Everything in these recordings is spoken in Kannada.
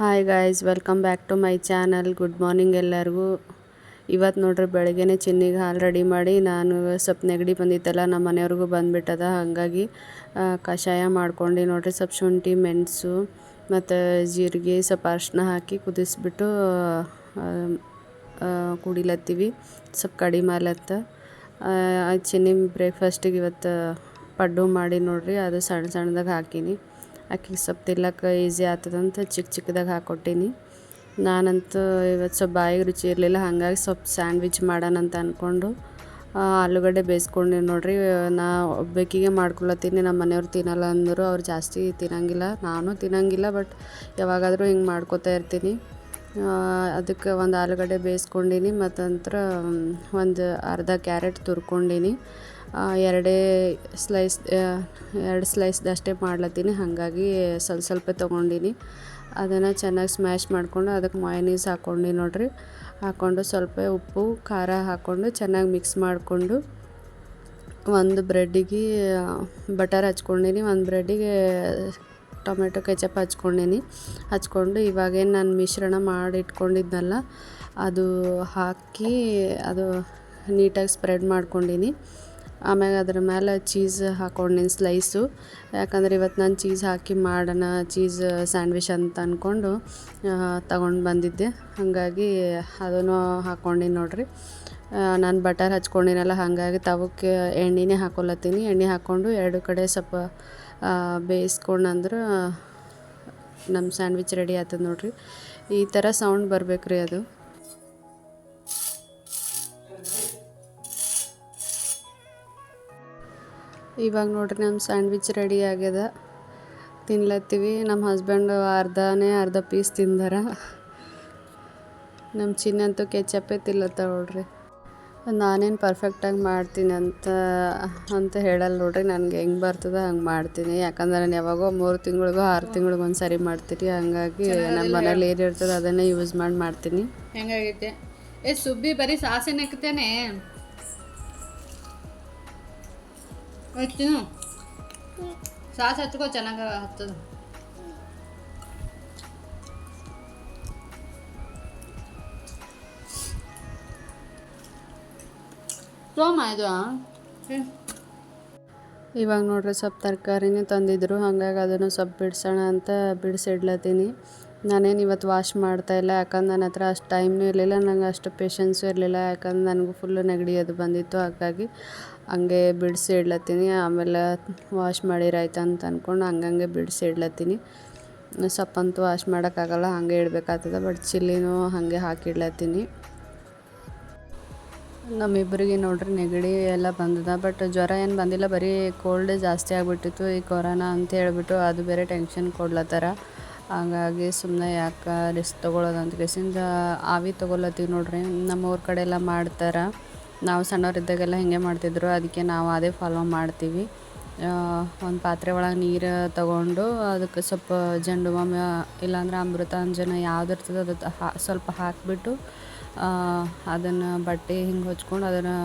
Hi guys welcome back to my channel good morning ಎಲ್ಲರಿಗೂ. ಇವತ್ತು ನೋಡ್ರಿ, ಬೆಳಗ್ಗೆನೆ ಚಿನ್ನಿಗೆ ಹಾಲು ರೆಡಿ ಮಾಡಿ ನಾನು ಸ್ವಲ್ಪ ನೆಗಡಿ ಬಂದಿತ್ತಲ್ಲ ನಮ್ಮ ಮನೆಯವ್ರಿಗೂ ಬಂದುಬಿಟ್ಟದ. ಹಾಗಾಗಿ ಕಷಾಯ ಮಾಡ್ಕೊಂಡು ನೋಡ್ರಿ ಸ್ವಲ್ಪ ಶುಂಠಿ, ಮೆಣಸು ಮತ್ತು ಜೀರಿಗೆ ಸ್ವಲ್ಪ ಅರಿಶಿನ ಹಾಕಿ ಕುದಿಸ್ಬಿಟ್ಟು ಕುಡಿಲತ್ತೀವಿ. ಸ್ವಲ್ಪ ಕಡಿಮೆ ಆಲತ್ತ ಚಿನ್ನಿ ಬ್ರೇಕ್ಫಾಸ್ಟಿಗೆ ಇವತ್ತು ಪಡ್ಡು ಮಾಡಿ ನೋಡ್ರಿ, ಅದು ಸಣ್ಣ ಸಣ್ಣದಾಗ ಹಾಕೀನಿ. ಆಕಿಗೆ ಸ್ವಲ್ಪ ತಿಲ್ಲಕ್ಕೆ ಈಸಿ ಆಗ್ತದಂತ ಚಿಕ್ಕ ಚಿಕ್ಕದಾಗಿ ಹಾಕ್ಕೊಟ್ಟೀನಿ ನಾನಂತೂ ಇವತ್ತು ಸ್ವಲ್ಪ ಬಾಯಿಗೆ ರುಚಿ ಇರಲಿಲ್ಲ, ಹಾಗಾಗಿ ಸ್ವಲ್ಪ ಸ್ಯಾಂಡ್ವಿಚ್ ಮಾಡೋಣ ಅಂತ ಅಂದ್ಕೊಂಡು ಆಲೂಗಡ್ಡೆ ಬೇಯಿಸ್ಕೊಂಡೆ ನೋಡಿರಿ. ನಾ ಒಬ್ಬಾಕಿಗೆ ಮಾಡ್ಕೊಳತ್ತೀನಿ ನಮ್ಮ ಮನೆಯವ್ರು ತಿನ್ನಲ್ಲ ಅಂದರು ಅವ್ರು ಜಾಸ್ತಿ ತಿನ್ನಂಗಿಲ್ಲ, ನಾನು ತಿನ್ನಂಗಿಲ್ಲ, ಬಟ್ ಯಾವಾಗಾದರೂ ಹಿಂಗೆ ಮಾಡ್ಕೊತಾ ಇರ್ತೀನಿ. ಅದಕ್ಕೆ ಒಂದು ಆಲೂಗಡ್ಡೆ ಬೇಯಿಸ್ಕೊಂಡೀನಿ ಮತ್ತು ನಂತರ ಒಂದು ಅರ್ಧ ಕ್ಯಾರೆಟ್ ತುರ್ಕೊಂಡೀನಿ. ಎರಡೇ ಸ್ಲೈಸ್ ಎರಡು ಸ್ಲೈಸ್ದಷ್ಟೇ ಮಾಡ್ಲತ್ತೀನಿ. ಹಾಗಾಗಿ ಸ್ವಲ್ಪ ಸ್ವಲ್ಪ ತೊಗೊಂಡಿನಿ. ಅದನ್ನು ಚೆನ್ನಾಗಿ ಸ್ಮ್ಯಾಶ್ ಮಾಡಿಕೊಂಡು ಅದಕ್ಕೆ ಮಯನೀಸ್ ಹಾಕ್ಕೊಂಡು ನೋಡಿರಿ. ಹಾಕ್ಕೊಂಡು ಸ್ವಲ್ಪ ಉಪ್ಪು, ಖಾರ ಹಾಕ್ಕೊಂಡು ಚೆನ್ನಾಗಿ ಮಿಕ್ಸ್ ಮಾಡಿಕೊಂಡು ಒಂದು ಬ್ರೆಡ್ಡಿಗೆ ಬಟರ್ ಹಚ್ಕೊಂಡಿನಿ. ಒಂದು ಬ್ರೆಡ್ಡಿಗೆ ಟೊಮೆಟೊ ಕೆಚಪ್ ಹಚ್ಕೊಂಡೀನಿ. ಹಚ್ಕೊಂಡು ಇವಾಗೇನು ನಾನು ಮಿಶ್ರಣ ಮಾಡಿ ಇಟ್ಕೊಂಡಿದ್ನಲ್ಲ ಅದು ಹಾಕಿ ಅದು ನೀಟಾಗಿ ಸ್ಪ್ರೆಡ್ ಮಾಡ್ಕೊಂಡೀನಿ. ಆಮ್ಯಾಗ ಅದ್ರ ಮೇಲೆ ಚೀಸ್ ಹಾಕೊಂಡಿನ ಸ್ಲೈಸು. ಯಾಕಂದ್ರೆ ಇವತ್ತು ನಾನು ಚೀಸ್ ಹಾಕಿ ಮಾಡೋಣ, ಚೀಸ್ ಸ್ಯಾಂಡ್ವಿಚ್ ಅಂತ ಅಂದ್ಕೊಂಡು ತಗೊಂಡು ಬಂದಿದ್ದೆ. ಹಾಗಾಗಿ ಅದನ್ನು ಹಾಕ್ಕೊಂಡಿನಿ ನೋಡ್ರಿ. ನಾನು ಬಟರ್ ಹಚ್ಕೊಂಡಿನಲ್ಲ, ಹಾಗಾಗಿ ತವಕ್ಕೆ ಎಣ್ಣೆನೇ ಹಾಕೊಳತ್ತೀನಿ ಎಣ್ಣೆ ಹಾಕ್ಕೊಂಡು ಎರಡು ಕಡೆ ಸ್ವಲ್ಪ ಬೇಯಿಸ್ಕೊಂಡಂದ್ರೆ ನಮ್ಮ ಸ್ಯಾಂಡ್ವಿಚ್ ರೆಡಿ ಆಗ್ತದೆ ನೋಡ್ರಿ. ಈ ಥರ ಸೌಂಡ್ ಬರಬೇಕ್ರಿ ಅದು. ಇವಾಗ ನೋಡ್ರಿ ನಮ್ಮ ಸ್ಯಾಂಡ್ವಿಚ್ ರೆಡಿ ಆಗ್ಯದ. ತಿನ್ಲತ್ತೀವಿ. ನಮ್ಮ ಹಸ್ಬೆಂಡು ಅರ್ಧನೇ ಅರ್ಧ ಪೀಸ್ ತಿಂದಾರ. ನಮ್ಮ ಚಿನ್ನಂತೂ ಕೆಚಪ್ಪೇ ತಿಲ್ಲತ್ತ ನೋಡ್ರಿ. ನಾನೇನು ಪರ್ಫೆಕ್ಟಾಗಿ ಮಾಡ್ತೀನಿ ಅಂತ ಅಂತ ಹೇಳಲ್ಲ ನೋಡ್ರಿ. ನನಗೆ ಹೆಂಗೆ ಬರ್ತದ ಹಂಗೆ ಮಾಡ್ತೀನಿ. ಯಾಕಂದ್ರೆ ನಾನು ಯಾವಾಗೋ ಮೂರು ತಿಂಗಳಿಗೋ ಆರು ತಿಂಗಳಿಗೂ ಒಂದು ಸರಿ ಮಾಡ್ತೀರಿ. ಹಾಗಾಗಿ ನಮ್ಮ ಮನೇಲಿ ಏನು ಇರ್ತದೆ ಅದನ್ನೇ ಯೂಸ್ ಮಾಡಿ ಮಾಡ್ತೀನಿ. ಹೆಂಗಾಗೈತೆ? ಏ ಸುಬ್ಬಿ ಬರೀ ಸಾಸೆ ನೆಕ್ತೇನೆ ತಿನ್ನು ಸಾಸ್ ಹಚ್ಕೋ ಚೆನ್ನಾಗ ಹತ್ತದ. ಸೋಮ ಇದು. ಇವಾಗ ನೋಡ್ರಿ ಸ್ವಲ್ಪ ತರಕಾರಿನೇ ತಂದಿದ್ರು, ಹಾಗಾಗಿ ಅದನ್ನು ಸ್ವಲ್ಪ ಬಿಡಿಸೋಣ ಅಂತ ಬಿಡಿಸಿಡ್ಲತ್ತೀನಿ. ನಾನೇನು ಇವತ್ತು ವಾಶ್ ಮಾಡ್ತಾ ಇಲ್ಲ, ಯಾಕಂದ್ರೆ ನನ್ನ ಹತ್ರ ಅಷ್ಟು ಟೈಮ್ನೂ ಇರಲಿಲ್ಲ, ನಂಗೆ ಅಷ್ಟು ಪೇಷನ್ಸು ಇರಲಿಲ್ಲ, ಯಾಕಂದ್ರೆ ನನಗೂ ಫುಲ್ಲು ನೆಗಡಿ ಅದು ಬಂದಿತ್ತು, ಹಾಗಾಗಿ ಹಂಗೆ ಬಿಡಿಸಿ ಇಡ್ಲತ್ತೀನಿ ಆಮೇಲೆ ವಾಶ್ ಮಾಡಿರಾಯ್ತು ಅಂತ ಅಂದ್ಕೊಂಡು ಹಂಗಂಗೆ ಬಿಡಿಸಿ ಇಡ್ಲತ್ತೀನಿ ಸೊಪ್ಪಂತೂ ವಾಶ್ ಮಾಡೋಕ್ಕಾಗಲ್ಲ, ಹಾಗೆ ಇಡಬೇಕಾಗ್ತದೆ ಬಟ್ ಚಿಲ್ಲಿನೂ ಹಾಗೆ ಹಾಕಿಡ್ಲತ್ತೀನಿ. ನಮ್ಮಿಬ್ಬರಿಗೆ ನೋಡ್ರಿ ನೆಗಡಿ ಎಲ್ಲ ಬಂದದ ಬಟ್ ಜ್ವರ ಏನು ಬಂದಿಲ್ಲ, ಬರೀ ಕೋಲ್ಡ್ ಜಾಸ್ತಿ ಆಗಿಬಿಟ್ಟಿತ್ತು ಈ ಕೊರೋನಾ ಅಂತ ಹೇಳ್ಬಿಟ್ಟು ಅದು ಬೇರೆ ಟೆನ್ಷನ್ ಕೊಡ್ಲತ್ತಾರ. ಹಾಗಾಗಿ ಸುಮ್ಮನೆ ಯಾಕೆ ರಿಸ್ಕ್ ತೊಗೊಳೋದು ಅಂತ ಕೇಸಿಂದ ಆವಿ ತೊಗೊಲತ್ತೀವಿ ನೋಡ್ರಿ ನಮ್ಮ ಊರ ಕಡೆ ಎಲ್ಲ ಮಾಡ್ತಾರೆ. ನಾವು ಸಣ್ಣವರಿದ್ದಾಗೆಲ್ಲ ಹಿಂಗೆ ಮಾಡ್ತಿದ್ರು, ಅದಕ್ಕೆ ನಾವು ಅದೇ ಫಾಲೋ ಮಾಡ್ತೀವಿ. ಒಂದು ಪಾತ್ರೆ ಒಳಗೆ ನೀರು ತಗೊಂಡು ಅದಕ್ಕೆ ಸ್ವಲ್ಪ ಜಂಡು ಮಾಮ ಇಲ್ಲಾಂದ್ರೆ ಅಮೃತಾಂಜನ ಯಾವ್ದು ಇರ್ತದೆ ಅದು ಹಾ, ಸ್ವಲ್ಪ ಹಾಕಿಬಿಟ್ಟು ಅದನ್ನು ಬಟ್ಟೆ ಹಿಂಗೆ ಹೊಚ್ಕೊಂಡು ಅದನ್ನು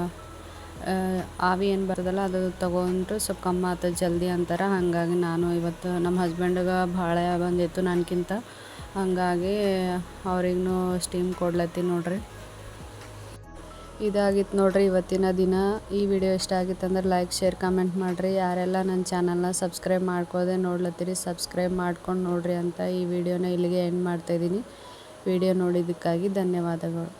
ಆವಿ ಏನು ಬರ್ತದಲ್ಲ ಅದು ತೊಗೊಂಡ್ರೆ ಸ್ವಲ್ಪ ಕಮ್ಮಿ ಆಗ್ತದೆ ಜಲ್ದಿ ಅಂತಾರೆ. ಹಾಗಾಗಿ ನಾನು ಇವತ್ತು ನಮ್ಮ ಹಸ್ಬೆಂಡ್ಗೆ ಭಾಳ ಬಂದಿತ್ತು ನನಗಿಂತ ಹಾಗಾಗಿ ಅವ್ರಿಗೂ ಸ್ಟೀಮ್ ಕೊಡ್ಲತ್ತೀನಿ ನೋಡ್ರಿ. ಇದಾಗಿತ್ತು ನೋಡ್ರಿ ಇವತ್ತಿನ ದಿನ. ಈ ವಿಡಿಯೋ ಇಷ್ಟ ಆಗಿತ್ತು ಅಂದ್ರೆ ಲೈಕ್ ಶೇರ್ ಕಮೆಂಟ್ ಮಾಡಿರಿ. ಯಾರೆಲ್ಲ ನನ್ನ ಚಾನಲ್ನ ಸಬ್ಸ್ಕ್ರೈಬ್ ಮಾಡ್ಕೋದೆ ನೋಡ್ಲತ್ತೀರಿ ಸಬ್ಸ್ಕ್ರೈಬ್ ಮಾಡ್ಕೊಂಡು ನೋಡ್ರಿ ಅಂತ ಈ ವಿಡಿಯೋನ ಇಲ್ಲಿಗೆ ಎಂಡ್ ಮಾಡ್ತಾಯಿದ್ದೀನಿ ವಿಡಿಯೋ ನೋಡಿದ್ದಕ್ಕಾಗಿ ಧನ್ಯವಾದಗಳು.